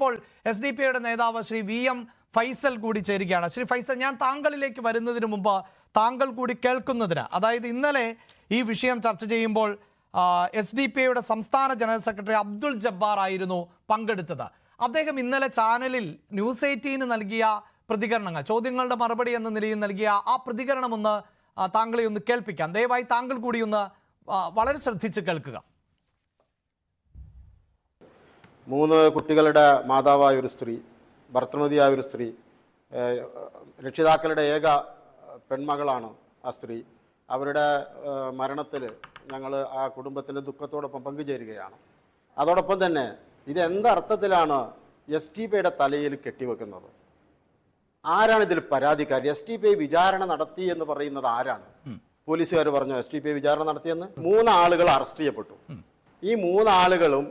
ഇപ്പോൾ S D P ഐയുടെ നേതാവ് ശ്രീ വി എം ഫൈസൽ കൂടി ചേരുകയാണ്. ശ്രീ ഫൈസൽ ഞാൻ താങ്കളിലേക്ക് വരുന്നതിന് മുമ്പ് താങ്കൾ കൂടി കേൾക്കുന്നതിന് അതായത് ഇന്നലെ ഈ വിഷയം ചർച്ച ചെയ്യുമ്പോൾ എസ് ഡി പി ഐയുടെ സംസ്ഥാന ജനറൽ സെക്രട്ടറി അബ്ദുൾ ജബ്ബാർ ആയിരുന്നു പങ്കെടുത്തത്. അദ്ദേഹം ഇന്നലെ ചാനലിൽ ന്യൂസ് എയ്റ്റീന് നൽകിയ പ്രതികരണങ്ങൾ ചോദ്യങ്ങളുടെ മറുപടി എന്ന നിലയിൽ നൽകിയ ആ പ്രതികരണം ഒന്ന് താങ്കളെ ഒന്ന് കേൾപ്പിക്കാം. ദയവായി താങ്കൾ കൂടി ഒന്ന് വളരെ ശ്രദ്ധിച്ച് കേൾക്കുക. മൂന്ന് കുട്ടികളുടെ മാതാവായ ഒരു സ്ത്രീ ഭർത്തൃമതിയായ ഒരു സ്ത്രീ രക്ഷിതാക്കളുടെ ഏക പെൺമകളാണ് ആ സ്ത്രീ. അവരുടെ മരണത്തിൽ ഞങ്ങൾ ആ കുടുംബത്തിന്റെ ദുഃഖത്തോടൊപ്പം പങ്കുചേരുകയാണ്. അതോടൊപ്പം തന്നെ ഇത് എന്തർത്ഥത്തിലാണ് എസ് ടി പിയുടെ തലയിൽ കെട്ടിവെക്കുന്നത്? ആരാണ് ഇതിൽ പരാതിക്കാരി? എസ് ടി പി വിചാരണ നടത്തി എന്ന് പറയുന്നത് ആരാണ്? പോലീസുകാർ പറഞ്ഞു എസ് ടി പി വിചാരണ നടത്തിയെന്ന്? മൂന്ന് ആളുകൾ അറസ്റ്റ് ചെയ്യപ്പെട്ടു. ഈ മൂന്നാളുകളും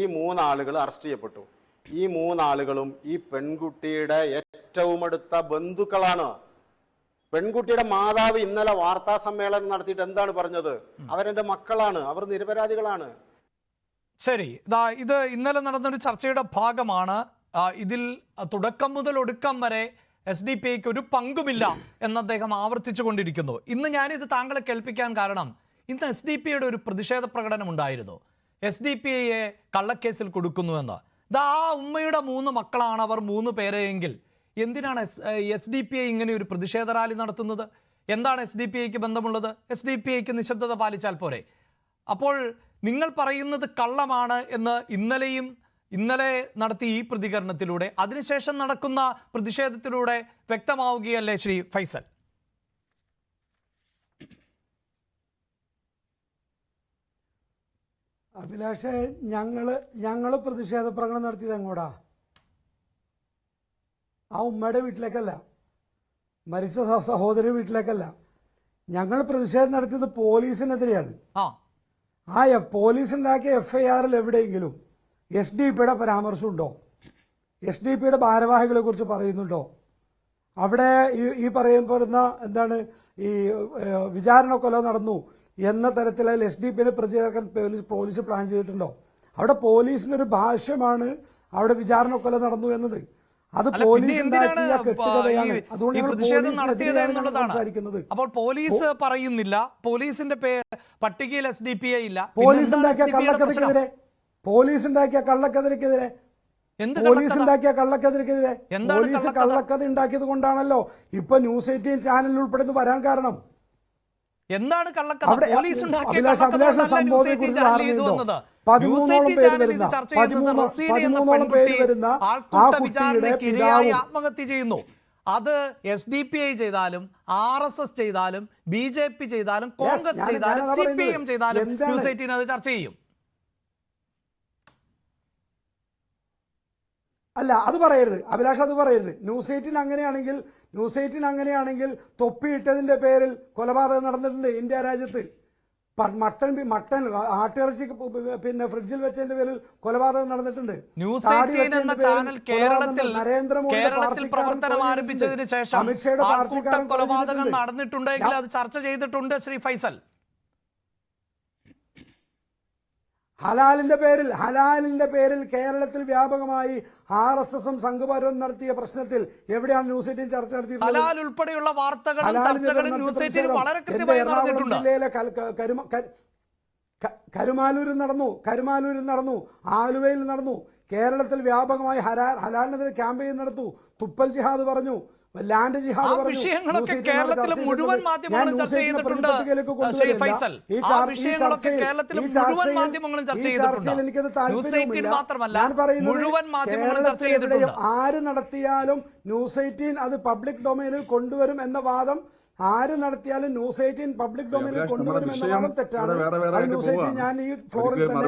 ഈ മൂന്നാളുകൾ അറസ്റ്റ് ചെയ്യപ്പെട്ടു. ഈ മൂന്നാളുകളും ഈ പെൺകുട്ടിയുടെ ഏറ്റവും അടുത്ത ബന്ധുക്കളാണ്. പെൺകുട്ടിയുടെ മാതാവ് ഇന്നലെ വാർത്താ സമ്മേളനം നടത്തിയിട്ട് എന്താണ് പറഞ്ഞത്? അവരെന്റെ മക്കളാണ് അവർ നിരപരാധികളാണ്. ശരി ഇതാ ഇന്നലെ നടന്നൊരു ചർച്ചയുടെ ഭാഗമാണ്. ഇതിൽ തുടക്കം മുതൽ ഒടുക്കം വരെ എസ് ഡി പി ഐക്ക് ഒരു പങ്കുമില്ല എന്ന് അദ്ദേഹം ആവർത്തിച്ചു കൊണ്ടിരിക്കുന്നു. ഇന്ന് ഞാനിത് താങ്കളെ കേൾപ്പിക്കാൻ കാരണം ഇന്ന് എസ് ഡി പി ഐയുടെ ഒരു പ്രതിഷേധ പ്രകടനം ഉണ്ടായിരുന്നു. എസ് ഡി പി ഐയെ കള്ളക്കേസിൽ കൊടുക്കുന്നുവെന്ന്. ആ ഉമ്മയുടെ മൂന്ന് മക്കളാണ് അവർ മൂന്ന് പേരെയെങ്കിൽ. എന്തിനാണ് S S D P I ഇങ്ങനെ ഒരു പ്രതിഷേധ റാലി നടത്തുന്നത്? എന്താണ് എസ് ഡി പി ഐക്ക് ബന്ധമുള്ളത്? എസ് ഡി പി ഐക്ക് നിശബ്ദത പാലിച്ചാൽ പോരെ. അപ്പോൾ നിങ്ങൾ പറയുന്നത് കള്ളമാണ് എന്ന് ഇന്നലെയും ഇന്നലെ നടത്തിയ ഈ പ്രതികരണത്തിലൂടെ അതിനുശേഷം നടക്കുന്ന പ്രതിഷേധത്തിലൂടെ വ്യക്തമാവുകയല്ലേ ശ്രീ ഫൈസൽ? അഭിലാഷെ ഞങ്ങൾ ഞങ്ങൾ പ്രതിഷേധ പ്രകടനം നടത്തിയത് എങ്ങോടാ? ആ ഉമ്മയുടെ വീട്ടിലേക്കല്ല. മരിച്ച സഹോദര വീട്ടിലേക്കല്ല. ഞങ്ങൾ പ്രതിഷേധം നടത്തിയത് പോലീസിനെതിരെയാണ്. ആ. ആ എഫ് ഐ ആറിൽ എവിടെയെങ്കിലും എസ് ഡി പിയുടെ പരാമർശമുണ്ടോ? എസ് ഡി പിയുടെ ഭാരവാഹികളെ കുറിച്ച് പറയുന്നുണ്ടോ? അവിടെ ഈ ഈ പറയപ്പെടുന്ന എന്താണ് ഈ വിചാരണ കൊല നടന്നു. എന്ന തരത്തിൽ അതിൽ എസ് ഡി പിനെ പ്രതി ചേർക്കാൻ പോലീസ് പോലീസ് പ്ലാൻ ചെയ്തിട്ടുണ്ടോ? അവിടെ പോലീസിനൊരു ഭാഷ്യമാണ് അവിടെ വിചാരണ കൊല നടന്നു എന്നത്. അത് പോലീസ് അപ്പോൾ പോലീസ് പറയുന്നില്ല. പോലീസിന്റെ പട്ടികയിൽ എസ് ഡി പി ഐ ഇല്ല. പോലീസ് കള്ളക്കെതിരെ ഉണ്ടാക്കിയ പോലീസ് ഉണ്ടാക്കിയ കള്ളക്കഥയ്ക്കെതിരെ? എന്ത് പോലീസ്? ഉണ്ടാക്കിയ കള്ളക്കെതിരെ പോലീസ് കള്ളക്കഥ? കള്ളക്കഥ ഉണ്ടാക്കിയത് കൊണ്ടാണല്ലോ. ഇപ്പൊ ന്യൂസ് എയ്റ്റീൻ ചാനലിൽ ഉൾപ്പെടുന്നു വരാൻ കാരണം. എന്താണ് കള്ളക്കഥ പോലീസ്. പതിമൂന്നോളം പേര് വരുന്ന പതിമൂന്നോളം പേര് വരുന്ന ആ കുട്ടിയുടെ ആത്മഹത്യ ചെയ്യുന്നു അത് എസ് ഡി പി ഐ ചെയ്താലും ആർ എസ് എസ് ചെയ്താലും ബി ജെ പി ചെയ്താലും കോൺഗ്രസ് ചെയ്താലും സി പി എം ചെയ്താലും? ന്യൂസ് എയ്റ്റീൻ അത് ചർച്ച ചെയ്യും അല്ല അത് പറയരുത്. അഭിലാഷ് അത് പറയരുത്. ന്യൂസ് എയ്റ്റീൻ അങ്ങനെയാണെങ്കിൽ ന്യൂസ് എയ്റ്റീൻ അങ്ങനെയാണെങ്കിൽ തൊപ്പിയിട്ടതിന്റെ പേരിൽ കൊലപാതകം നടന്നിട്ടുണ്ട് ഇന്ത്യ രാജ്യത്ത്. മട്ടൻ മട്ടൻ ആട്ടിറച്ചി പിന്നെ ഫ്രിഡ്ജിൽ വെച്ചതിന്റെ പേരിൽ കൊലപാതകം നടന്നിട്ടുണ്ട്. ന്യൂസ് എന്ന ചാനൽ കേരളത്തിൽ പ്രവർത്തനം ആരംഭിച്ചതിന് ശേഷം അമിത്ഷായുടെ പാർട്ടിക്കാരൻ കൊലപാതകം നടന്നിട്ടുണ്ടെങ്കിൽ അത് ചർച്ച ചെയ്തിട്ടുണ്ട് ശ്രീ ഫൈസൽ. ഹലാലിന്റെ പേരിൽ ഹലാലിന്റെ പേരിൽ കേരളത്തിൽ വ്യാപകമായി ആർ എസ് എസും സംഘപരവും നടത്തിയ പ്രശ്നത്തിൽ എവിടെയാണ് ന്യൂസ് എയ്റ്റീൻ ചർച്ച നടത്തിയിട്ടുള്ളത്? ഹലാൽ ഉൾപ്പെടെയുള്ള നടന്നിട്ടുണ്ട്. ജില്ലയിലെ കരുമാലൂരിൽ നടന്നു കരുമാലൂരിൽ നടന്നു ആലുവയിൽ നടന്നു കേരളത്തിൽ വ്യാപകമായി ഹലാൽ ഹലാലിനെതിരെ ക്യാമ്പയിൻ നടത്തു തുപ്പൽ ജിഹാദ് പറഞ്ഞു ലാൻഡ് ജിഹാദ് വിഷയങ്ങളൊക്കെ ചർച്ച മുഴുവൻ മാധ്യമങ്ങളും ചർച്ച ചെയ്തിട്ടുണ്ട്. ഫൈസൽ. ആ വിഷയങ്ങളൊക്കെ കേരളത്തിൽ മുഴുവൻ മാധ്യമങ്ങളും ചർച്ച ചെയ്തിട്ടുണ്ട്. മാത്രമല്ല മുഴുവൻ മാധ്യമങ്ങളും ചർച്ച ചെയ്തിട്ടുണ്ട്. ആര് നടത്തിയാലും ന്യൂസ് എയ്റ്റീൻ അത് പബ്ലിക് ഡൊമൈനിൽ കൊണ്ടുവരും എന്ന വാദം ആര് നടത്തിയാലും ന്യൂസ് എയ്റ്റീൻ പബ്ലിക് ഡൊമൈനിൽ കൊണ്ടുവരും തെറ്റാണ്. ന്യൂസ് എയ്റ്റീൻ ഞാൻ ഈ ഫ്ലോറിൽ തന്നെ.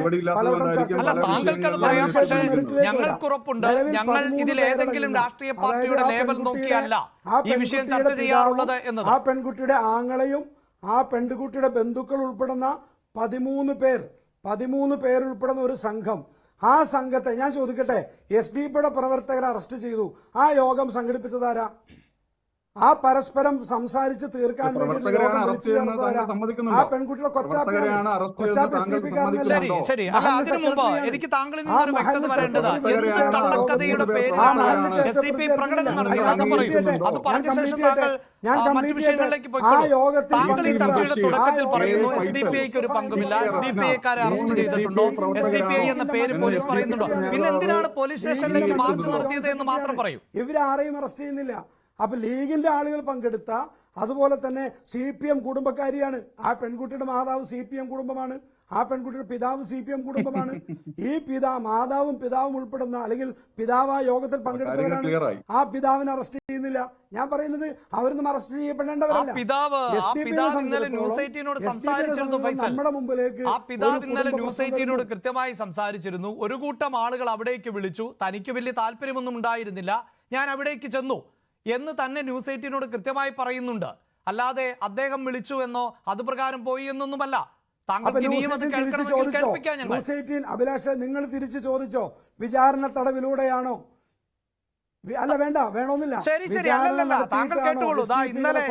ഞങ്ങൾക്കുറപ്പുണ്ട്. നിലവിൽ ഞങ്ങൾ ഇതിൽ ഏതെങ്കിലും രാഷ്ട്രീയ പാർട്ടിയുടെ ആ ലേബൽ പെൺകുട്ടിയുടെ- നോക്കിയല്ല ഈ വിഷയം പെൺകുട്ടിയുടെ ചർച്ച ചെയ്യാറുള്ളത് എന്നത്. ആ പെൺകുട്ടിയുടെ ആങ്ങളെയും ആ പെൺകുട്ടിയുടെ ബന്ധുക്കൾ ഉൾപ്പെടുന്ന പതിമൂന്ന് പേർ പതിമൂന്ന് പേരുൾപ്പെടുന്ന ഒരു സംഘം. ആ സംഘത്തെ ഞാൻ ചോദിക്കട്ടെ എസ് ഡി പിയുടെ പ്രവർത്തകരെ അറസ്റ്റ് ചെയ്തു. ആ യോഗം സംഘടിപ്പിച്ചതാരാ ആ പരസ്പരം സംസാരിച്ച് തീർക്കാൻ വേണ്ടി വിളിച്ചു? ആ മുമ്പ് എനിക്ക് താങ്കളിൽ നിന്നൊരു വ്യക്തത വരേണ്ടത് എന്ത് സെക്രട്ടറിയാണ് കള്ളക്കഥയുടെ പേരിലാണ് എസ് ഡി പി പ്രകടനം നടത്തിയത് അത് പറഞ്ഞ ശേഷം താങ്കൾ മറ്റു വിഷയങ്ങളിലേക്ക് പോയിക്കോളൂ. ഈ ചർച്ചയുടെ തുടക്കത്തിൽ പറയുന്നു എസ് ഡി പി ഐക്ക് ഒരു പങ്കുമില്ല. എസ് ഡി പി ഐക്കാരെ അറസ്റ്റ് ചെയ്തിട്ടുണ്ടോ. എസ് ഡി പി ഐ എന്ന പേര് പോലീസ് പറയുന്നുണ്ടോ. പിന്നെ എന്തിനാണ് പോലീസ് സ്റ്റേഷനിലേക്ക് മാർച്ച് നടത്തിയത് എന്ന് മാത്രം പറയൂ? ഇവരാരെയും അറസ്റ്റ് ചെയ്യുന്നില്ല അപ്പൊ ലീഗിന്റെ ആളുകൾ പങ്കെടുത്ത അതുപോലെ തന്നെ സി പി എം കുടുംബക്കാരിയാണ്. ആ പെൺകുട്ടിയുടെ മാതാവ് സി പി എം കുടുംബമാണ്. ആ പെൺകുട്ടിയുടെ പിതാവ് സി പി എം കുടുംബമാണ്. ഈ പിതാ മാതാവും പിതാവും ഉൾപ്പെടുന്ന അല്ലെങ്കിൽ പിതാവ് ആ യോഗത്തിൽ പങ്കെടുത്തവരാണ് ആ പിതാവിനെ അറസ്റ്റ് ചെയ്യുന്നില്ല. ഞാൻ പറയുന്നത് അവരൊന്നും അറസ്റ്റ് ചെയ്യപ്പെടേണ്ടവരല്ല. ആ പിതാവ്. നമ്മുടെ മുമ്പിലേക്ക് ആ പിതാവ് ഒരു ഇന്നലെ ന്യൂസ് എയ്റ്റീനോട്. കൃത്യമായി സംസാരിച്ചിരുന്നു. ഒരു കൂട്ടം ആളുകൾ അവിടേക്ക് വിളിച്ചു. തനിക്ക് വലിയ താല്പര്യമൊന്നും ഉണ്ടായിരുന്നില്ല. ഞാൻ അവിടേക്ക് ചെന്നു. എന്ന് തന്നെ ന്യൂസ് എയ്റ്റീനോട് കൃത്യമായി പറയുന്നുണ്ട്. അല്ലാതെ അദ്ദേഹം വിളിച്ചു എന്നോ അത് പ്രകാരം പോയി എന്നൊന്നുമല്ല. ന്യൂസ് എയ്റ്റീൻ അഭിലാഷ് നിങ്ങൾ തിരിച്ചു ചോദിച്ചോ? വിചാരണ തടവിലൂടെയാണോ? അല്ല വേണ്ട വേണമെന്നില്ല ശരി ശരി. അല്ലല്ല താങ്കൾ ദാ ഇന്നലെ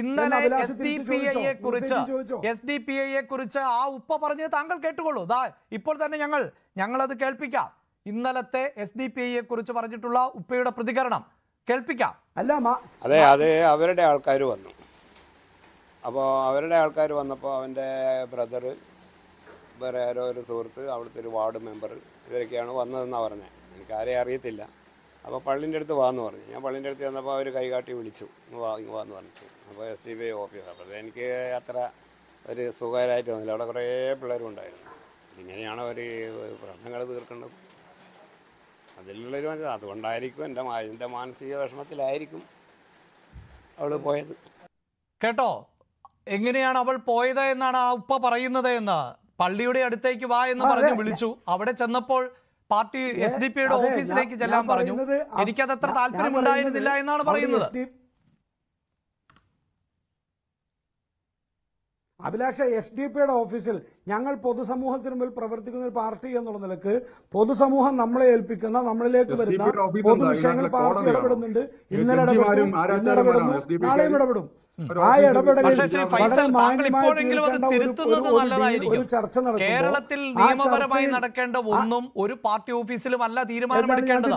ഇന്നലെ എസ് ഡി പി ഐയെ കുറിച്ച് എസ് ഡി പി ഐയെ കുറിച്ച് ആ ഉപ്പ പറഞ്ഞത് താങ്കൾ കേട്ടുകൊള്ളൂ. ദാ ഇപ്പോൾ തന്നെ ഞങ്ങൾ ഞങ്ങളത് കേൾപ്പിക്കാം. ഇന്നലത്തെ എസ് ഡി പി ഐയെ കുറിച്ച് പറഞ്ഞിട്ടുള്ള ഉപ്പയുടെ പ്രതികരണം. കേൾപ്പിക്കാം. അല്ല മാ- അതെ അത് അവരുടെ ആൾക്കാർ വന്നു. അപ്പോൾ അവരുടെ ആൾക്കാർ വന്നപ്പോൾ അവന്റെ ബ്രദർ വേറെ ആരോ ഒരു സുഹൃത്ത് അവിടുത്തെ ഒരു വാർഡ് മെമ്പർ ഇവരൊക്കെയാണ് വന്നതെന്നാണ് പറഞ്ഞത് എനിക്ക് ആരെയും അറിയത്തില്ല. അപ്പോൾ പള്ളിന്റെ അടുത്ത് വാന്ന് പറഞ്ഞു. ഞാൻ പള്ളിന്റെ അടുത്ത് വന്നപ്പോൾ അവർ കൈകാട്ടി വിളിച്ചു. വാ ഇങ്ങ് വാന്ന് പറഞ്ഞു അപ്പോൾ S D B I office. അപ്പോൾ എനിക്ക് അത്ര ഒരു സുഖകരമായിട്ട് തോന്നില്ല. അവിടെ കുറേ പിള്ളേരും ഉണ്ടായിരുന്നു ഇങ്ങനെയാണ് അവർ പ്രശ്നങ്ങൾ തീർക്കേണ്ടത്. അതിലുള്ളൊരു മനസ്സിലാണ് അതുകൊണ്ടായിരിക്കും എന്റെ എന്റെ മാനസിക വിഷമത്തിലായിരിക്കും അവൾ പോയത്. കേട്ടോ എങ്ങനെയാണ് അവൾ പോയത് എന്നാണ് ആ ഉപ്പ പറയുന്നത് എന്ന്. പള്ളിയുടെ അടുത്തേക്ക് വാ എന്ന് പറഞ്ഞ് വിളിച്ചു. അവിടെ ചെന്നപ്പോൾ പാർട്ടി എസ് ഡി പിയുടെ ഓഫീസിലേക്ക് ചെല്ലാൻ പറഞ്ഞു. എനിക്കത് അത്ര താല്പര്യമുണ്ടായിരുന്നില്ല താല്പര്യം ഉണ്ടായിരുന്നില്ല എന്നാണ് പറയുന്നത്. അഭിലാഷ എസ് ഡി പിയുടെ ഓഫീസിൽ ഞങ്ങൾ പൊതുസമൂഹത്തിന് മുമ്പിൽ പ്രവർത്തിക്കുന്ന ഒരു പാർട്ടി എന്നുള്ള നിലയ്ക്ക് പൊതുസമൂഹം നമ്മളെ ഏൽപ്പിക്കുന്ന നമ്മളിലേക്ക് വരുന്ന പൊതു വിഷയങ്ങൾ? പാർട്ടി? ഇടപെടുന്നുണ്ട് ഇന്നലെ ഇടപെടുന്നു നാളെയും ഇടപെടും ആ ഇടപെടലിൽ ഇപ്പോഴെങ്കിലും അത് തിരുത്തുന്നത് നല്ലതായിരിക്കും. കേരളത്തിൽ നിയമപരമായി നടക്കേണ്ട ഒന്നും ഒരു പാർട്ടി ഓഫീസിലും അല്ല തീരുമാനമെടുക്കേണ്ടത്.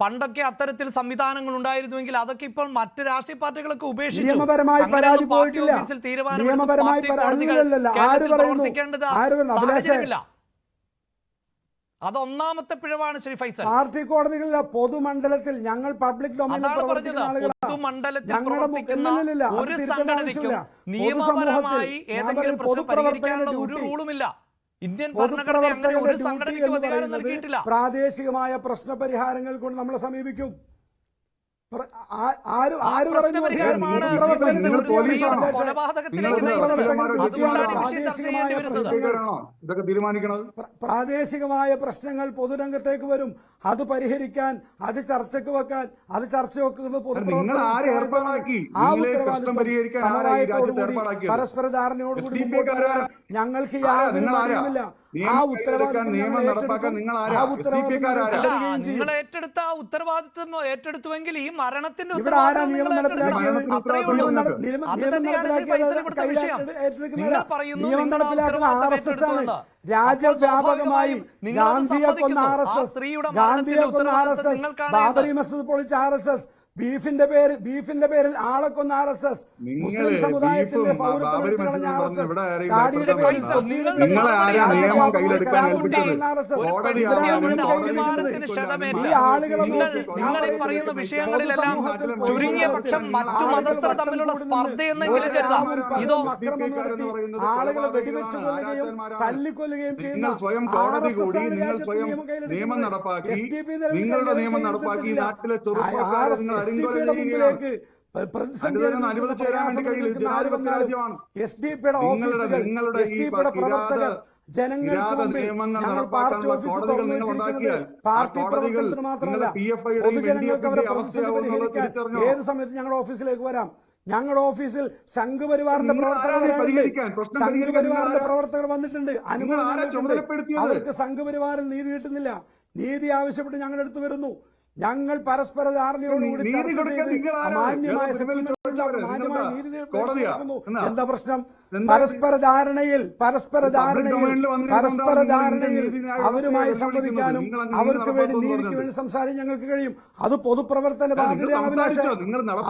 പണ്ടൊക്കെ അത്തരത്തിൽ സംവിധാനങ്ങൾ ഉണ്ടായിരുന്നുവെങ്കിൽ അതൊക്കെ ഇപ്പോൾ മറ്റു രാഷ്ട്രീയ പാർട്ടികളൊക്കെ ഉപേക്ഷിച്ചു. നിയമപരമായി പരാതി പോയിട്ടില്ല. ഓഫീസിൽ തീരുമാനമെടുത്ത് നിയമപരമായി പാർട്ടി പരാ- ആര് പറയുന്നു? പ്രവർത്തിക്കേണ്ടത് ആര് പറയുന്നു? അഭിലാഷേ അത് ഒന്നാമത്തെ പിഴവാണ് ശ്രീ ഫൈസൽ. പാർട്ടി കോടതികളിലെ പൊതുമണ്ഡലത്തിൽ ഞങ്ങൾ പബ്ലിക് പൊതുമണ്ഡലത്തിൽ ഒരു സംഘടനയ്ക്കും നിയമപരമായി ഏതെങ്കിലും പറയുന്നത് പ്രശ്നം പരിഹരിക്കാനുള്ള ഒരു റൂളുമില്ല. ഇന്ത്യൻ ഭരണഘടന അങ്ങനെ ഒരു ഡ്യൂട്ടി സംഘടനയ്ക്കും അധികാരം നൽകിയിട്ടില്ല. പ്രാദേശികമായ പ്രശ്ന പരിഹാരങ്ങൾ കൊണ്ട് നമ്മളെ സമീപിക്കും. പ്രാദേശികമായ പ്രശ്നങ്ങൾ. പൊതുരംഗത്തേക്ക് വരും. അത് പരിഹരിക്കാൻ അത് ചർച്ചക്ക് വെക്കാൻ അത് ചർച്ച വെക്കുന്നത്? ആ ഉത്തരവാദിത്വം സമവായത്തോടുകൂടി? പരസ്പര ധാരണയോടുകൂടി ഞങ്ങൾക്ക്? യാതൊരു കാര്യമില്ല ആ ഉത്തരവാദിത്വം ഏറ്റെടുത്ത ആ ഉത്തരവാദിത്വം ഏറ്റെടുത്തുവെങ്കിൽ ഈ മരണത്തിന്റെ ഉത്തരവാദിത്വം നിങ്ങൾ പറയുന്നു. രാജ്യവ്യാപകമായി നിങ്ങൾ ഗാന്ധിയെ കൊന്ന ആർ എസ് എസ്. സ്ത്രീയുടെ ഗാന്ധിയെ മരണത്തിന്റെ കൊന്ന ആർ എസ് ഉത്തരവാദിത്തം എസ്. നിങ്ങൾക്കാണ് ബാബറി മസ്ജിദ് പൊളിച്ച ആർ എസ് എസ്. ബീഫിന്റെ പേര് ബീഫിന്റെ പേരിൽ ആളെ കൊന്ന ആർ എസ് എസ് മുസ്ലിം സമുദായത്തിന്റെ പൗരത്വം എടുത്തു കളഞ്ഞ ആർ എസ് എസ് താടിയുടെ പേരിൽ ഈ ആളുകളെ നോക്കി പറയുന്ന വിഷയങ്ങളിലെല്ലാം ചുരുങ്ങിയ പക്ഷം മറ്റു മതസ്ഥർ തമ്മിലുള്ള സ്പർദ്ധയെന്നെങ്കിലും കരുതാം ഇതോ ആളുകളെ വെടിവെച്ച് കൊല്ലുകയും തല്ലിക്കൊല്ലുകയും ചെയ്യുന്ന സ്വയം കോടതി കൂടി നിങ്ങൾ സ്വയം നിയമം നടപ്പാക്കി നിങ്ങളുടെ നിയമം. നടപ്പാക്കി നാട്ടിലെ ആ ചെറുപ്പക്കാരെ നിങ്ങൾ RSS അരിങ്കൊല യുടെ ചെയ്യുകയാണ്. മുമ്പിലേക്ക്. എസ് ഡി പിയുടെ ഓഫീസുകൾ എസ് ഡി പിയുടെ പ്രവർത്തകർ ജനങ്ങൾക്ക് മുമ്പിൽ ഞങ്ങൾ പാർട്ടി ഓഫീസ് തുറന്നു വെച്ചിരിക്കുന്നത് പാർട്ടി പ്രവർത്തനത്തിന് മാത്രമല്ല. പൊതുജനങ്ങൾക്ക് അവരെ പ്രതിസന്ധി പരിഹരിക്കാൻ ഏത് സമയത്ത് ഞങ്ങളുടെ ഓഫീസിലേക്ക് വരാം. ഞങ്ങളുടെ ഓഫീസിൽ സംഘപരിവാറിന്റെ പ്രവർത്തകർ സംഘപരിവാറിന്റെ പ്രവർത്തകർ വന്നിട്ടുണ്ട്. അനുകൂലം? അവർക്ക് സംഘപരിവാറിൽ നീതി കിട്ടുന്നില്ല. നീതി ആവശ്യപ്പെട്ട് ഞങ്ങളുടെ അടുത്ത് വരുന്നു. ഞങ്ങൾ പരസ്പര ധാരണയോടുകൂടി? മാന്യമായ മാന്യമായ നീതി? എന്താ പ്രശ്നം? പരസ്പര ധാരണയിൽ പരസ്പര ധാരണയിൽ പരസ്പര ധാരണയിൽ അവരുമായി സംവദിക്കാനും അവർക്ക് വേണ്ടി നീതിക്ക് വേണ്ടി സംസാരിക്കാൻ ഞങ്ങൾക്ക് കഴിയും. അത് പൊതുപ്രവർത്തന ബാധ്യതയാണ് അഭിലാഷ്.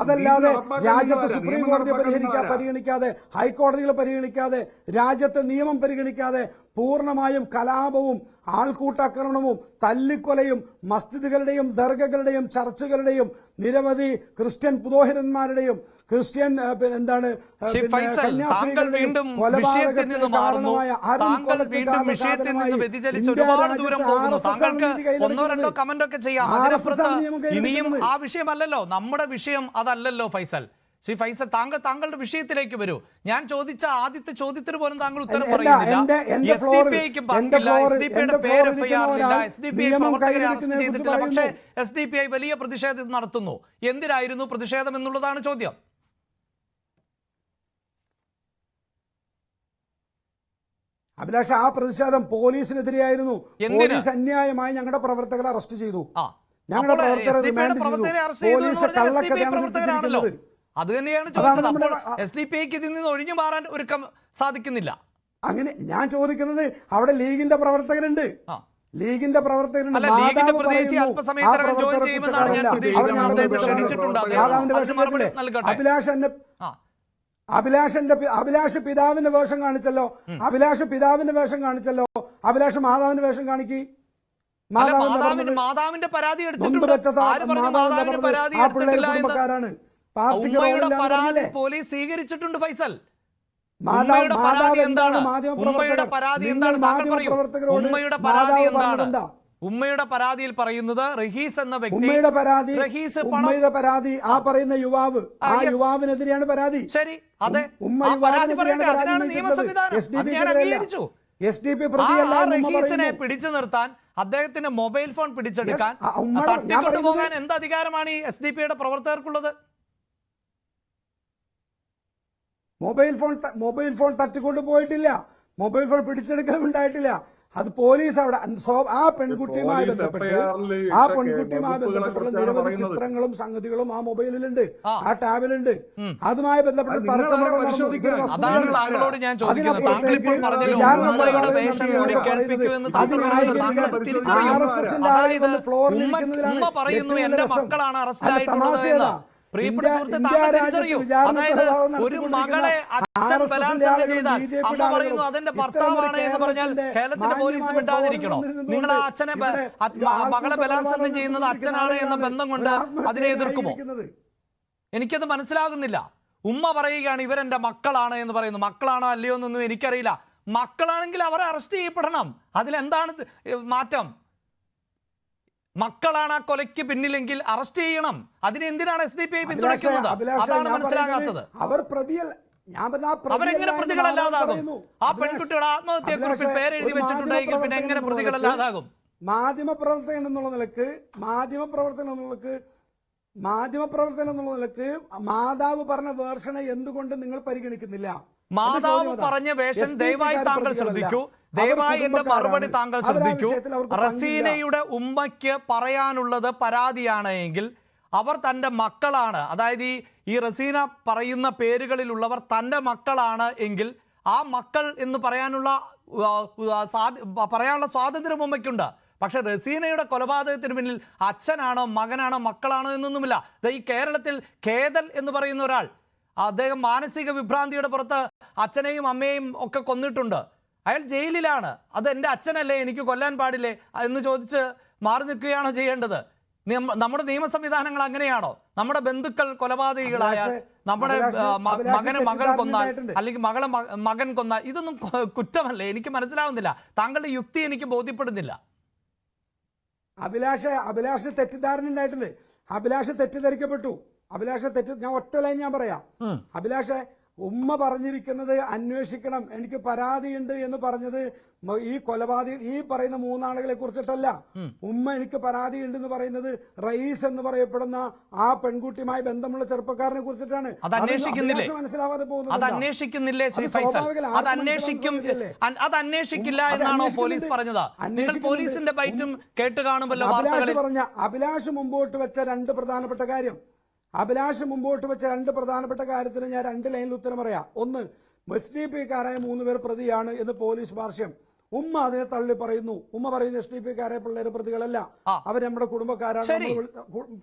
അതല്ലാതെ രാജ്യത്തെ സുപ്രീം കോടതിയെ നടപ്പാക്കാൻ പരിഗണിക്കാതെ ഹൈക്കോടതികളെ പരിഗണിക്കാതെ രാജ്യത്തെ നിയമം പരിഗണിക്കാതെ പൂർണമായും കലാപവും ആൾക്കൂട്ടാക്രമണവും തല്ലിക്കൊലയും മസ്ജിദുകളുടെയും ദർഗകളുടെയും ചർച്ചുകളുടെയും നിരവധി ക്രിസ്ത്യൻ പുരോഹിതന്മാരുടെയും ക്രിസ്ത്യൻ എന്താണ് താങ്കൾ വീണ്ടും വിഷയത്തിൽ നിന്ന് മാറുന്നു. താങ്കൾ വീണ്ടും വിഷയത്തിൽ നിന്ന് വ്യതിചലിച്ച് ഒരുപാട് ദൂരം പോകുന്നു. താങ്കൾക്ക് ഒന്നോ രണ്ടോ കമന്റ് ഒക്കെ ചെയ്യാം. അതിനപ്പുറത്ത് ഇനിയും ആ വിഷയമല്ലല്ലോ. നമ്മുടെ വിഷയം അതല്ലല്ലോ ഫൈസൽ. ശ്രീ ഫൈസൽ താങ്കൾ താങ്കളുടെ വിഷയത്തിലേക്ക് വരൂ. ഞാൻ ചോദിച്ച ആദ്യത്തെ ചോദ്യത്തിന് പോലും താങ്കൾ ഉത്തരം പറയുന്നില്ല. എന്റെ- എന്റെ എസ് ഡി പി ഐക്ക് പങ്കില്ല എസ് ഡി പിയുടെ പേര് ഫ്ലോറിൽ എഫ്ഐആറിലില്ല ഇരിക്കുന്ന എസ് ഡി പി ഐ പ്രവർത്തകരെ അറസ്റ്റ് ചെയ്തിട്ടില്ല. പക്ഷേ. എസ് ഡി പി ഐ വലിയ പ്രതിഷേധം നടത്തുന്നു. എന്തിനായിരുന്നു പ്രതിഷേധം എന്നുള്ളതാണ് ചോദ്യം. അഭിലാഷ് ആ പ്രതിഷേധം പോലീസിനെതിരെയായിരുന്നു? പോലീസ് അന്യായമായി ഞങ്ങളുടെ പ്രവർത്തകരെ അറസ്റ്റ് ചെയ്തു. ഞങ്ങളുടെ പ്രവർത്തകരെ റിമാൻഡ് ചെയ്തു. പോലീസ് കള്ളക്കഥയാണ് അത് തന്നെയാണ് ചോദിച്ചത്. അപ്പോൾ എസ് ഡി പി ഐക്ക് ഇതിൽ നിന്ന് ഒഴിഞ്ഞു മാറാൻ ഒരുക്കം സാധിക്കുന്നില്ല. അങ്ങനെ ഞാൻ ചോദിക്കുന്നത് അവിടെ ലീഗിന്റെ പ്രവർത്തകരുണ്ട്. ലീഗിന്റെ പ്രവർത്തകരുണ്ട്. അഭിലാഷന്റെ അഭിലാഷ് പിതാവിന്റെ വേഷം കാണിച്ചല്ലോ. അഭിലാഷ് പിതാവിന്റെ വേഷം കാണിച്ചല്ലോ. അഭിലാഷ് മാതാവിന്റെ വേഷം കാണിക്കി? മാതാവിന്റെ പരാതി എടുത്തിട്ടുണ്ട്. ആ പിള്ളേരുടെ കുടുംബക്കാരാണ്. ഉമ്മയുടെ പരാതി പോലീസ് സ്വീകരിച്ചിട്ടുണ്ട് ഫൈസൽ. ഉമ്മയുടെ പരാതി എന്താണ്? ഉമ്മയുടെ പരാതി എന്താണ് താങ്കൾ മാധ്യമ പറയൂ ഉമ്മയുടെ പരാതി എന്താണ്? ഉമ്മയുടെ പരാതിയിൽ പറയുന്നത് റഹീസ് എന്ന വ്യക്തി ഉമ്മയുടെ പരാതി റഹീസ് ഉമ്മയുടെ പരാതി ആ പറയുന്ന യുവാവ് ആ, യുവാവിനെതിരെയാണ് പരാതി. ശരി അതെ. ഉമ്മ പരാതി പറയട്ടെ അതിനാണ് നിയമ. സംവിധാനം ഞാൻ അംഗീകരിച്ചു. എസ് ഡി പി പ്രതിയല്ല റഹീസിനെ പിടിച്ചു നിർത്താൻ അദ്ദേഹത്തിന്റെ മൊബൈൽ ഫോൺ പിടിച്ചെടുക്കാൻ തട്ടിക്കൊണ്ടു പോകാൻ എന്ത് അധികാരമാണ് ഈ എസ് ഡി പിയുടെ പ്രവർത്തകർക്കുള്ളത്? മൊബൈൽ ഫോൺ മൊബൈൽ ഫോൺ തട്ടിക്കൊണ്ട് പോയിട്ടില്ല. മൊബൈൽ ഫോൺ പിടിച്ചെടുക്കാൻ ഉണ്ടായിട്ടില്ല. അത് പോലീസ് അവിടെ ആ പെൺകുട്ടിയുമായി ബന്ധപ്പെട്ട് ആ പെൺകുട്ടിയുമായി ബന്ധപ്പെട്ടുള്ള നിരവധി ചിത്രങ്ങളും സംഗതികളും ആ മൊബൈലിലുണ്ട്. ആ. ആ ടാബിലുണ്ട്. അതുമായി ബന്ധപ്പെട്ട് തർക്കമുള്ള ഫ്ലോറിൽ ഇരിക്കുന്നതിലാണ് തമാശ? പ്രിയപ്പെട്ട സുഹൃത്തെ തിരിച്ചറിയൂ. അതായത് ഒരു മകളെ അച്ഛൻ ബലാത്സംഗം ചെയ്താൽ അമ്മ പറയുന്നു അതെന്റെ ഭർത്താവാണ് എന്ന് പറഞ്ഞാൽ കേരളത്തിന്റെ പോലീസ് വിട്ടാതിരിക്കണോ നിങ്ങൾ ആ അച്ഛനെ മകളെ ബലാത്സംഗം ചെയ്യുന്നത് അച്ഛനാണ് എന്ന ബന്ധം കൊണ്ട് അതിനെ എതിർക്കുമോ? എനിക്കത് മനസ്സിലാകുന്നില്ല. ഉമ്മ പറയുകയാണ് ഇവരെന്റെ മക്കളാണ് എന്ന് പറയുന്നു. മക്കളാണോ അല്ലയോ എന്നൊന്നും എനിക്കറിയില്ല. മക്കളാണെങ്കിൽ അവരെ അറസ്റ്റ് ചെയ്യപ്പെടണം. അതിലെന്താണ്? മാറ്റം? മക്കളാണ് ആ കൊലയ്ക്ക് പിന്നിലെങ്കിൽ അറസ്റ്റ് ചെയ്യണം. അതിന് എന്തിനാണ് എസ് ഡി പി ഐ പിന്തുണയ്ക്കുന്നത്? അതാണ് മനസ്സിലാകാത്തത്. അവർ പ്രതിയല്ല. അവരെങ്ങനെ പ്രതികളല്ലാതാകും? ആ പെൺകുട്ടിയുടെ അഭിലാഷേ, പേരെഴുതി വെച്ചിട്ടുണ്ടെങ്കിൽ പിന്നെ എങ്ങനെ പ്രതികളല്ലാതാകും? മാധ്യമ മാധ്യമപ്രവർത്തകൻ എന്നുള്ള നിലയ്ക്ക് മാധ്യമപ്രവർത്തകൻ എന്നുള്ള മാധ്യമ മാധ്യമപ്രവർത്തകൻ എന്നുള്ള നിലയ്ക്ക് മാതാവ് പറഞ്ഞ വേർഷനെ എന്തുകൊണ്ട് നിങ്ങൾ പരിഗണിക്കുന്നില്ല? മാതാവ് പറഞ്ഞ വേഷം ദയവായി താങ്കൾ ശ്രദ്ധിക്കൂ. ദയവായി എന്റെ. മറുപടി താങ്കൾ ശ്രദ്ധിക്കൂ. റസീനയുടെ ഉമ്മയ്ക്ക് പറയാനുള്ളത് പരാതിയാണ് എങ്കിൽ അവർ തന്റെ മക്കളാണ്. അതായത് ഈ ഈ റസീന പറയുന്ന പേരുകളിലുള്ളവർ തന്റെ മക്കളാണ് എങ്കിൽ ആ മക്കൾ എന്ന് പറയാനുള്ള പറയാനുള്ള സ്വാതന്ത്ര്യം ഉമ്മയ്ക്കുണ്ട്. പക്ഷെ റസീനയുടെ കൊലപാതകത്തിന് പിന്നിൽ അച്ഛനാണോ മകനാണോ മക്കളാണോ എന്നൊന്നുമില്ല. ഈ കേരളത്തിൽ കേതൽ എന്ന് പറയുന്ന ഒരാൾ അദ്ദേഹം മാനസിക വിഭ്രാന്തിയുടെ പുറത്ത് അച്ഛനെയും അമ്മയെയും ഒക്കെ കൊന്നിട്ടുണ്ട്. അയാൾ ജയിലിലാണ്. അത് എന്റെ അച്ഛനല്ലേ എനിക്ക് കൊല്ലാൻ പാടില്ലേ എന്ന് ചോദിച്ച് മാറി നിൽക്കുകയാണോ ചെയ്യേണ്ടത്. നമ്മുടെ നിയമ സംവിധാനങ്ങൾ അങ്ങനെയാണോ? നമ്മുടെ ബന്ധുക്കൾ കൊലപാതകികളായാൽ നമ്മുടെ മകനെ മകൾ കൊന്നാൽ അല്ലെങ്കിൽ മകളെ മകൻ കൊന്നാൽ ഇതൊന്നും കുറ്റമല്ലേ? എനിക്ക് മനസ്സിലാവുന്നില്ല. താങ്കളുടെ യുക്തി എനിക്ക് ബോധ്യപ്പെടുന്നില്ല. അഭിലാഷ അഭിലാഷ് തെറ്റിദ്ധാരണ ഉണ്ടായിട്ടുണ്ട്. അഭിലാഷ തെറ്റിദ്ധരിക്കപ്പെട്ടു. അഭിലാഷ തെറ്റ് ഞാൻ ഒറ്റ ലൈൻ ഞാൻ പറയാം. അഭിലാഷ് ഉമ്മ പറഞ്ഞിരിക്കുന്നത് അന്വേഷിക്കണം എനിക്ക് പരാതിയുണ്ട് എന്ന് പറഞ്ഞത് ഈ കൊലപാതക ഈ പറയുന്ന മൂന്നാളുകളെ കുറിച്ചിട്ടല്ല. ഉമ്മ എനിക്ക് പരാതിയുണ്ട് എന്ന് പറയുന്നത് റയീസ് എന്ന് പറയപ്പെടുന്ന ആ പെൺകുട്ടിയുമായി ബന്ധമുള്ള ചെറുപ്പക്കാരനെ കുറിച്ചിട്ടാണ്. മനസ്സിലാവാതെ പോകുന്നത് അത് അന്വേഷിക്കില്ല എന്നാണോ പോലീസ്. പറഞ്ഞത്? നിങ്ങൾ പോലീസിന്റെ ബൈറ്റും കേട്ട് കാണുമല്ലോ അഭിലാഷ് പറഞ്ഞ അഭിലാഷ് മുമ്പോട്ട് വെച്ച രണ്ട് പ്രധാനപ്പെട്ട കാര്യം. അഭിലാഷ് മുമ്പോട്ട് വെച്ച രണ്ട് പ്രധാനപ്പെട്ട കാര്യത്തിന് ഞാൻ രണ്ട് ലൈനിൽ ഉത്തരം പറയാം. ഒന്ന് എസ് ഡി പി കാരായ മൂന്ന് പേർ പ്രതിയാണ് എന്ന് പോലീസ് ഭാഷ്യം ഉമ്മ അതിനെ തള്ളി പറയുന്നു. ഉമ്മ പറയുന്നു എസ് ഡി പി കാരായ പിള്ളേർ പ്രതികളല്ല. അവർ നമ്മുടെ കുടുംബക്കാരാണ്.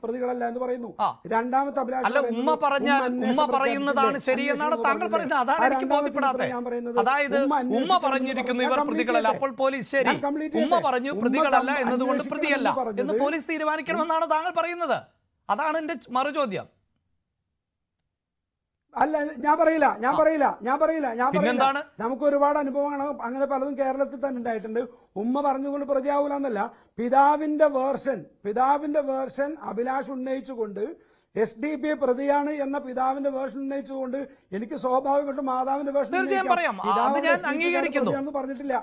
പ്രതികളല്ല എന്ന് പറയുന്നു. രണ്ടാമത്തെ അഭിലാഷ് ഉമ്മ പറഞ്ഞ ഉമ്മ പറയുന്നതാണ് പ്രഖ്യാപിച്ചില്ലേ? ശരി എന്നാണ് താങ്കൾ പറയുന്നത്. അതാണ് എനിക്ക് രണ്ടാമത്തെ ഞാൻ പറയുന്നത് അതായത് ഉമ്മ പറഞ്ഞിരിക്കുന്നു ഇവർ പ്രതികളല്ല. അപ്പോൾ പോലീസ് ശരി. ഉമ്മ പറഞ്ഞു പ്രതികളല്ല എന്നതുകൊണ്ട് പ്രതിയല്ല എന്ന് പോലീസ് തീരുമാനിക്കണമെന്നാണ് താങ്കൾ പറയുന്നത്. അതാണ് എന്റെ മറുചോദ്യം. അല്ല ഞാൻ പറയില്ല ഞാൻ പറയില്ല ഞാൻ പറയില്ല ഞാൻ പറയില്ല. നമുക്ക് ഒരുപാട് അനുഭവമാണ് അങ്ങനെ പലതും കേരളത്തിൽ തന്നെ ഉണ്ടായിട്ടുണ്ട്. ഉമ്മ പറഞ്ഞുകൊണ്ട് പ്രതിയാവൂല എന്നല്ല പിതാവിന്റെ വേർഷൻ പിതാവിന്റെ വേർഷൻ അഭിലാഷ് ഉന്നയിച്ചുകൊണ്ട് എസ് ഡി പി പ്രതിയാണ് എന്ന പിതാവിന്റെ വേർഷൻ ഉന്നയിച്ചുകൊണ്ട് എനിക്ക് സ്വാഭാവികമായിട്ടും മാതാവിന്റെ വേർഷൻ തീർച്ചയായും പറയാം. പറഞ്ഞിട്ടില്ല.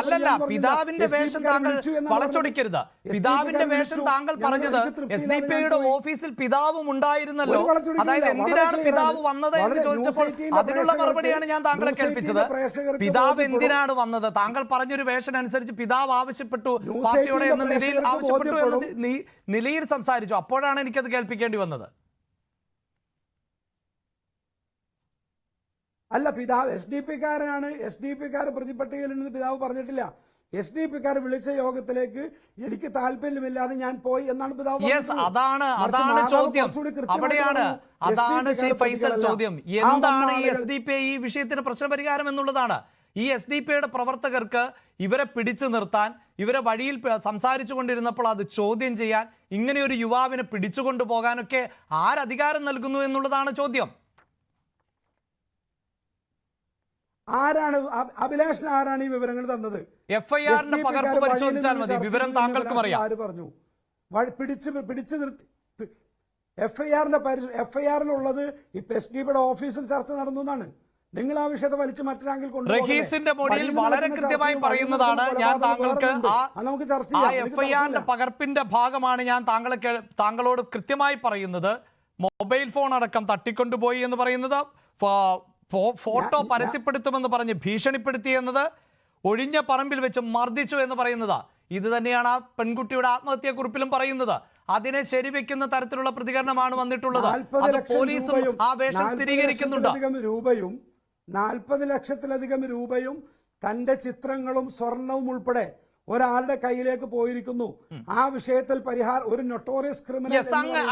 അല്ലല്ല പിതാവിന്റെ വേഷം താങ്കൾ വളച്ചൊടിക്കരുത്. പിതാവിന്റെ വേഷം താങ്കൾ പറഞ്ഞത് എസ് ഡി പിയുടെ ഓഫീസിൽ പിതാവും ഉണ്ടായിരുന്നല്ലോ. അതായത് എന്തിനാണ് പിതാവ്. വന്നത് എന്ന് ചോദിച്ചപ്പോൾ അതിനുള്ള മറുപടിയാണ് ഞാൻ താങ്കളെ കേൾപ്പിച്ചത്. പിതാവ് എന്തിനാണ് വന്നത്? താങ്കൾ പറഞ്ഞൊരു വേഷം അനുസരിച്ച് പിതാവ് ആവശ്യപ്പെട്ടു പാർട്ടിയോടെ എന്ന നിലയിൽ ആവശ്യപ്പെട്ടു എന്ന നിലയിൽ സംസാരിച്ചു. അപ്പോഴാണ് എനിക്കത് കേൾപ്പിക്കേണ്ടി വന്നത്. അല്ല പിതാവ് എസ് ഡി പി കാരനാണ്. എസ് ഡി പി കാർ പ്രതിപട്ടികയിൽ നിന്ന് പിതാവ് പറഞ്ഞിട്ടില്ല. എസ് ഡി പി കാർ വിളിച്ച യോഗത്തിലേക്ക് എനിക്ക് താല്പര്യമില്ലാതെ ഞാൻ പോയി എന്നാണ് പിതാവ്. അതാണ് അതാണ് ചോദ്യം. അവിടെയാണ് അതാണ് ഫൈസൽ ചോദ്യം. എന്താണ് ഈ എസ് ഡി പി ഈ വിഷയത്തിന് പ്രശ്നപരിഹാരം എന്നുള്ളതാണ്. ഈ എസ് ഡി പിയുടെ പ്രവർത്തകർക്ക് ഇവരെ പിടിച്ചു നിർത്താൻ ഇവരെ വഴിയിൽ സംസാരിച്ചു കൊണ്ടിരുന്നപ്പോൾ അത് ചോദ്യം ചെയ്യാൻ ഇങ്ങനെ ഒരു യുവാവിനെ പിടിച്ചുകൊണ്ടു പോകാനൊക്കെ ആരധികാരം നൽകുന്നു എന്നുള്ളതാണ് ചോദ്യം. ആരാണ് അഭിലാഷൻ ആരാണ് ഈ വിവരങ്ങൾ തന്നത്? എഫ് ഐ ആറിന്റെ പകർപ്പ് പരിശോധിച്ചാൽ മതി. വിവരം താങ്കൾക്കും അറിയാം. ആര് പറഞ്ഞു? പിടിച്ച് പിടിച്ചു നിർത്തി. എഫ് ഐ ആറിന്റെ എഫ് ഐ ആറിലുള്ളത് ഇപ്പൊ എസ് ഡി പിയുടെ ഓഫീസിൽ ചർച്ച നടന്നു എന്നാണ്. നിങ്ങൾ ആ വിഷയത്തെ വലിച്ചു മറ്റൊരാങ്കിൽ റഹീസിന്റെ മൊഴിയിൽ വളരെ കൃത്യമായി പറയുന്നതാണ് ഞാൻ താങ്കൾക്ക് നമുക്ക് ചർച്ച എഫ്ഐആറിന്റെ പകർപ്പിന്റെ ഭാഗമാണ് ഞാൻ താങ്കളെ താങ്കളോട് കൃത്യമായി പറയുന്നത്. മൊബൈൽ ഫോൺ അടക്കം തട്ടിക്കൊണ്ടുപോയി എന്ന് പറയുന്നത് ഫോട്ടോ പരസ്യപ്പെടുത്തുമെന്ന് പറഞ്ഞ് ഭീഷണിപ്പെടുത്തി എന്നത് ഒഴിഞ്ഞ പറമ്പിൽ വെച്ച് മർദ്ദിച്ചു എന്ന് പറയുന്നത്. ഇത് തന്നെയാണ് ആ പെൺകുട്ടിയുടെ ആത്മഹത്യാക്കുറിപ്പിലും പറയുന്നത്. അതിനെ ശരിവെക്കുന്ന തരത്തിലുള്ള പ്രതികരണമാണ് വന്നിട്ടുള്ളത്. അത് പോലീസും ആ വേഷം സ്ഥിരീകരിക്കുന്നുണ്ട്. രൂപയും നാൽപ്പത് ലക്ഷത്തിലധികം രൂപയും തന്റെ ചിത്രങ്ങളും സ്വർണവും ഉൾപ്പെടെ ഒരാളുടെ കയ്യിലേക്ക് പോയിരിക്കുന്നു. ആ വിഷയത്തിൽ പരിഹാരം ഒരു നൊട്ടോറിയസ് ക്രിമിനൽ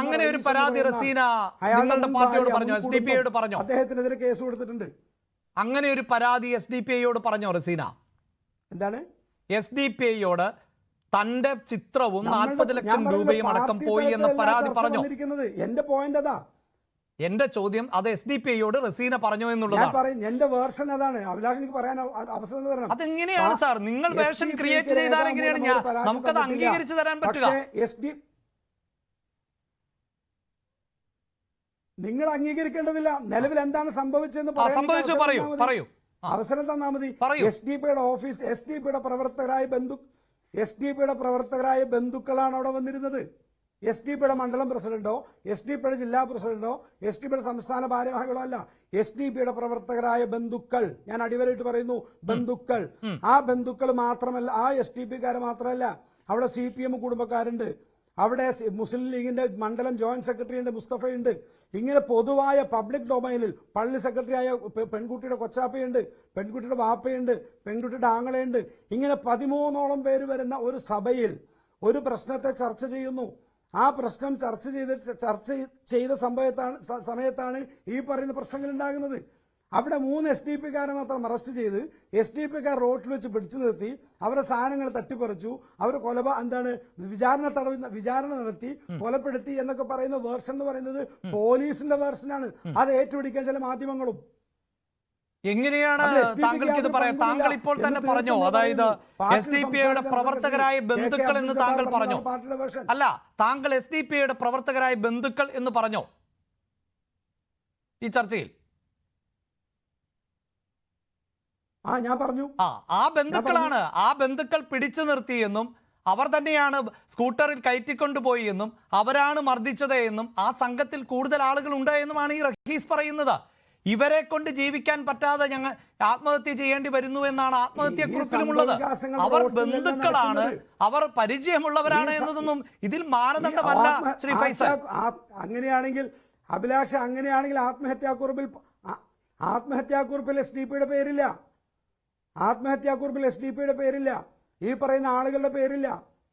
അങ്ങനെ ഒരു പരാതി റസീന അയാളുടെ പാർട്ടിയോട് പറഞ്ഞു? എസ് ഡി പി ഐയോട് പറഞ്ഞു? അദ്ദേഹത്തിനെതിരെ കേസ് കൊടുത്തിട്ടുണ്ട്. അങ്ങനെ ഒരു പരാതി എസ് ഡി പി ഐയോട് പറഞ്ഞോ റസീന? എന്താണ്? എസ് ഡി പി ഐയോട് തന്റെ ചിത്രവും നാൽപ്പത് ലക്ഷം രൂപയും അടക്കം പോയി എന്ന പരാതി പറഞ്ഞു. എന്റെ പോയിന്റ് അതാ. എന്റെ ചോദ്യം അത് എസ് ഡി പി ഐയോട് റസീന പറഞ്ഞോ എന്നുള്ളതാണ്. എന്റെ വേർഷൻ അതാണ്. അഭിലാഷ് പറയാൻ അവ- അവസരം തരണം. അതെങ്ങനെയാണ് സാർ? നിങ്ങൾ വേർഷൻ ക്രിയേറ്റ് ചെയ്താൽ എങ്ങനെയാണ് ഞാൻ നമുക്കത് അംഗീകരിച്ചു തരാൻ പറ്റുക. എസ് ഡി നിങ്ങൾ അംഗീകരിക്കേണ്ടതില്ല. നിലവിൽ എന്താണ് സംഭവിച്ചതെന്ന് സംഭവിച്ചു. പറയൂ. പറയൂ. അവസരം തന്നാൽ മതി. എസ് ഡി പിയുടെ ഓഫീസ് എസ് ഡി പിയുടെ പ്രവർത്തകരായ ബന്ധു എസ് ഡി പിയുടെ പ്രവർത്തകരായ ബന്ധുക്കളാണ് അവിടെ വന്നിരുന്നത്. എസ് ഡി പിയുടെ മണ്ഡലം പ്രസിഡന്റോ എസ് ഡി പിയുടെ ജില്ലാ പ്രസിഡന്റോ എസ് ഡി പിയുടെ സംസ്ഥാന ഭാരവാഹികളോ അല്ല. എസ് ഡി പിയുടെ പ്രവർത്തകരായ ബന്ധുക്കൾ ഞാൻ അടിവരായിട്ട് പറയുന്നു ബന്ധുക്കൾ. ആ ബന്ധുക്കൾ മാത്രമല്ല ആ എസ് ഡി പിക്കാർ മാത്രമല്ല അവിടെ സി പി എം കുടുംബക്കാരുണ്ട്. അവിടെ മുസ്ലിം ലീഗിന്റെ മണ്ഡലം ജോയിന്റ് സെക്രട്ടറി ഉണ്ട് മുസ്തഫയുണ്ട്. ഇങ്ങനെ പൊതുവായ പബ്ലിക് ഡൊമൈനിൽ പള്ളി സെക്രട്ടറിയായ ആയ പെൺകുട്ടിയുടെ കൊച്ചാപ്പയുണ്ട് പെൺകുട്ടിയുടെ വാപ്പയുണ്ട് പെൺകുട്ടിയുടെ ആങ്ങളയുണ്ട്. ഇങ്ങനെ പതിമൂന്നോളം പേര് വരുന്ന ഒരു സഭയിൽ ഒരു പ്രശ്നത്തെ ചർച്ച ചെയ്യുന്നു. ആ പ്രശ്നം ചർച്ച ചെയ്ത് ചർച്ച ചെയ്ത സംഭവത്താണ് സമയത്താണ് ഈ പറയുന്ന പ്രശ്നങ്ങൾ ഉണ്ടാകുന്നത്. അവിടെ മൂന്ന് എസ് ഡി പിക്കാരെ മാത്രം അറസ്റ്റ് ചെയ്ത് എസ് ഡി പിക്കാർ റോട്ടിൽ വെച്ച് പിടിച്ചു നിർത്തി അവരുടെ സാധനങ്ങൾ തട്ടിപ്പറിച്ചു അവർ കൊലപ എന്താണ് വിചാരണ തടവ് വിചാരണ നടത്തി കൊലപ്പെടുത്തി എന്നൊക്കെ പറയുന്ന വേർഷൻ എന്ന് പറയുന്നത് പോലീസിന്റെ വേർഷനാണ് അത് ഏറ്റുപിടിക്കാൻ ചില മാധ്യമങ്ങളും എങ്ങനെയാണ് താങ്കൾക്ക് ഇത് പറയാം താങ്കൾ ഇപ്പോൾ തന്നെ പറഞ്ഞു? അതായത്. എസ് ഡി പി ഐയുടെ പ്രവർത്തകരായ ബന്ധുക്കൾ എന്ന്. താങ്കൾ പറഞ്ഞു? അല്ല താങ്കൾ എസ് ഡി പി ഐയുടെ പ്രവർത്തകരായ ബന്ധുക്കൾ എന്ന് പറഞ്ഞോ? ഈ ചർച്ചയിൽ. ആ ഞാൻ പറഞ്ഞു. ആ ആ ബന്ധുക്കളാണ്. ആ ബന്ധുക്കൾ പിടിച്ചു നിർത്തിയെന്നും അവർ തന്നെയാണ് സ്കൂട്ടറിൽ കയറ്റിക്കൊണ്ടുപോയി എന്നും അവരാണ് മർദ്ദിച്ചത് എന്നും ആ സംഘത്തിൽ കൂടുതൽ ആളുകൾ ഉണ്ട് എന്നുമാണ് ഈ റഹീസ് പറയുന്നത്. ഇവരെ കൊണ്ട് ജീവിക്കാൻ പറ്റാതെ ഞങ്ങൾ ആത്മഹത്യ ചെയ്യേണ്ടി വരുന്നു എന്നാണ് ആത്മഹത്യ ഈ കുറിപ്പിലുമുള്ളത് അവർ ബന്ധുക്കളാണ്. അവർ പരിചയമുള്ളവരാണ് എന്നതൊന്നും ഇതിൽ മാനദണ്ഡമല്ല ശ്രീ ഫൈസൽ. അങ്ങനെയാണെങ്കിൽ അഭിലാഷ അങ്ങനെയാണെങ്കിൽ ആത്മഹത്യാക്കുറിപ്പിൽ ആത്മഹത്യാ ആത്മഹത്യാക്കുറിപ്പിൽ എസ് ഡി പിയുടെ പേരില്ല. ആത്മഹത്യാക്കുറിപ്പിൽ എസ് ഡി പിയുടെ പേരില്ല. ഈ പറയുന്ന ആളുകളുടെ പേരില്ല.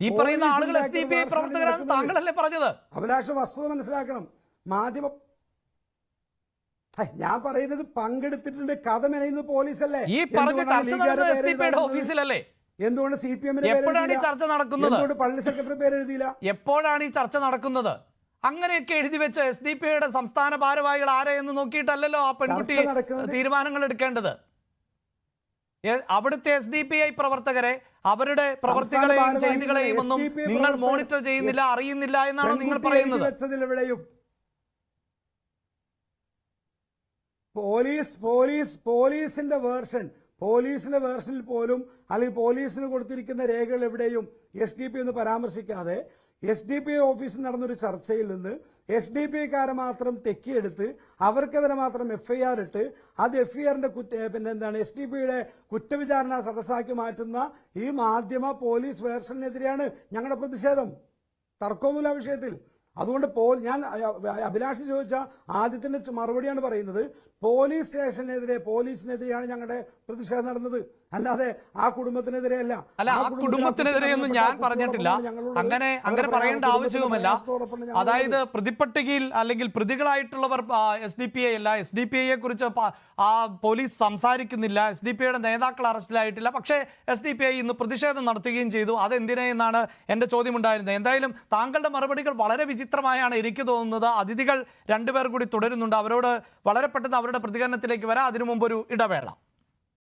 ഈ പറയുന്ന ആളുകൾ എസ് ഡി പി പ്രവർത്തകരാണ് താങ്കളല്ലേ പറഞ്ഞത്? അഭിലാഷ വസ്തുത മനസ്സിലാക്കണം. മാധ്യമ ഞാൻ പറയുന്നത് പങ്കെടുത്തിട്ടുണ്ട്. കഥ മെനയുന്നത് പോലീസല്ലേ? ഈ പറഞ്ഞ ചർച്ച നടക്കുന്നത് നടന്നത്? ഓഫീസിലല്ലേ? എന്തുകൊണ്ട് സി പി എമ്മിന് എപ്പോഴാണ് ഈ ചർച്ച നടക്കുന്നത്? പള്ളി സെക്രട്ടറി പേര് എഴുതിയില്ല? എപ്പോഴാണ് ഈ ചർച്ച നടക്കുന്നത്? അങ്ങനെയൊക്കെ എഴുതി വെച്ച എസ് ഡി പി ഐയുടെ സംസ്ഥാന ഭാരവാഹികൾ ആരെയെന്ന് നോക്കിയിട്ടല്ലല്ലോ ആ പെൺകുട്ടി തീരുമാനങ്ങൾ എടുക്കേണ്ടത്? അവിടുത്തെ എസ് ഡി പി ഐ പ്രവർത്തകരെ അവരുടെ പ്രവർത്തികളെയും ചെയ്തികളെയും ഒന്നും നിങ്ങൾ മോണിറ്റർ ചെയ്യുന്നില്ല അറിയുന്നില്ല എന്നാണ് നിങ്ങൾ പറയുന്നത്. പോലീസ് പോലീസ് പോലീസിന്റെ വേർഷൻ. പോലീസിന്റെ വേർഷനിൽ പോലും അല്ലെങ്കിൽ പോലീസിന് കൊടുത്തിരിക്കുന്ന രേഖകൾ എവിടെയും എസ് ഡി പി ഒന്ന് പരാമർശിക്കാതെ എസ് ഡി പി ഓഫീസിൽ നടന്നൊരു ചർച്ചയിൽ നിന്ന് എസ് ഡി പി കാരെ മാത്രം തെക്കിയെടുത്ത് അവർക്കെതിരെ മാത്രം എഫ് ഐ ആർ ഇട്ട് അത് എഫ് ഐ ആറിന്റെ കുറ്റ പിന്നെ എന്താണ് എസ് ഡി പിയുടെ കുറ്റവിചാരണ സദസ്സാക്കി മാറ്റുന്ന ഈ മാധ്യമ പോലീസ് വേർഷനെതിരെയാണ് ഞങ്ങളുടെ പ്രതിഷേധം. തർക്കമൊന്നുമില്ല വിഷയത്തിൽ. അതുകൊണ്ട് പോ ഞാൻ അഭിലാഷി ചോദിച്ച ആദ്യത്തിന്റെ മറുപടിയാണ് പറയുന്നത്. പോലീസ് സ്റ്റേഷനെതിരെ പോലീസിനെതിരെയാണ് ഞങ്ങളുടെ പ്രതിഷേധം നടന്നത്. അല്ലാതെ ആ കുടുംബത്തിനെതിരെ അല്ല അല്ല ആ കുടുംബത്തിനെതിരെയൊന്നും ഞാൻ പറഞ്ഞിട്ടില്ല. അങ്ങനെ അങ്ങനെ പറയേണ്ട ആവശ്യവുമല്ല അതായത് പ്രതിപട്ടികയിൽ അല്ലെങ്കിൽ പ്രതികളായിട്ടുള്ളവർ എസ് ഡി പി ഐ അല്ല എസ് ഡി പി ഐയെ കുറിച്ച് ആ പോലീസ് സംസാരിക്കുന്നില്ല. എസ് ഡി പി ഐയുടെ നേതാക്കൾ അറസ്റ്റിലായിട്ടില്ല. പക്ഷേ എസ് ഡി പി ഐ ഇന്ന് പ്രതിഷേധം നടത്തുകയും ചെയ്തു. അതെന്തിനെന്നാണ് എന്റെ ചോദ്യമുണ്ടായിരുന്നത്. എന്തായാലും താങ്കളുടെ മറുപടികൾ വളരെ വിചിത്രമായാണ് എനിക്ക് തോന്നുന്നത്. അതിഥികൾ രണ്ടുപേർ കൂടി തുടരുന്നുണ്ട്. അവരോട് വളരെ പെട്ടെന്ന് അവരുടെ പ്രതികരണത്തിലേക്ക് വരാം. അതിനു മുമ്പ് ഒരു ഇടവേള.